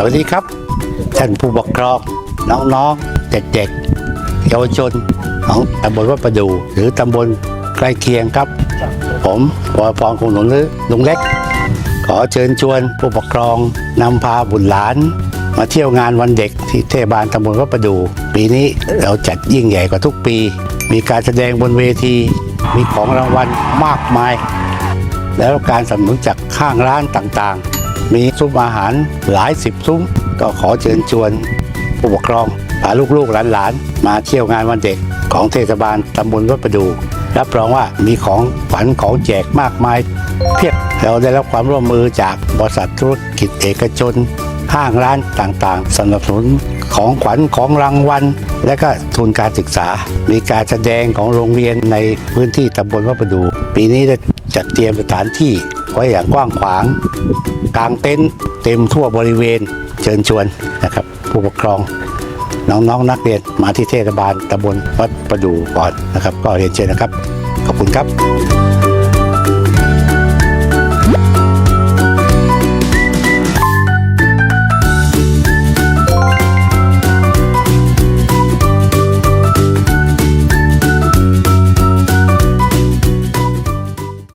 สวัสดีครับ ท่านผู้ปกครองน้องๆเด็กๆเยาวชนของตำบลวัดประดู หรือตำบลใกล้เคียงครับ ผมวรพรคงหนุนหรือลุงเล็ก ขอเชิญชวนผู้ปกครองนำพาบุตรหลาน มาเที่ยวงานวันเด็กที่เทศบาลตำบลวัดประดู ปีนี้เราจัดยิ่งใหญ่กว่าทุกปี มีการแสดงบนเวทีมีของรางวัลมากมาย แล้วการสนับสนุนจากข้างร้านต่างๆ มีซุ้มอาหารหลายสิบซุ้ม ก็ขอเชิญชวนผู้ปกครองพาลูกๆหลานๆ มาเที่ยวงานวันเด็กของเทศบาลตำบลวัดประดูรับรองว่ามีของฝันของแจกมากมาย เพียบเราได้รับความร่วมมือจากบริษัทธุรกิจเอกชนห้างร้านต่างๆ สนับสนุนของขวัญของรางวัล และก็ทุนการศึกษา มีการแสดงของโรงเรียนในพื้นที่ตำบลวัดประดู ปีนี้ได้จัดเตรียมสถานที่ ไว้อย่างกว้างขวาง กลางเต็นท์เต็มทั่วบริเวณเชิญชวนนะครับ ผู้ปกครองน้องๆนักเรียนมาที่เทศบาลตำบลวัดประดูก่อนนะครับ ก็เรียนเชิญนะครับ ขอบคุณครับ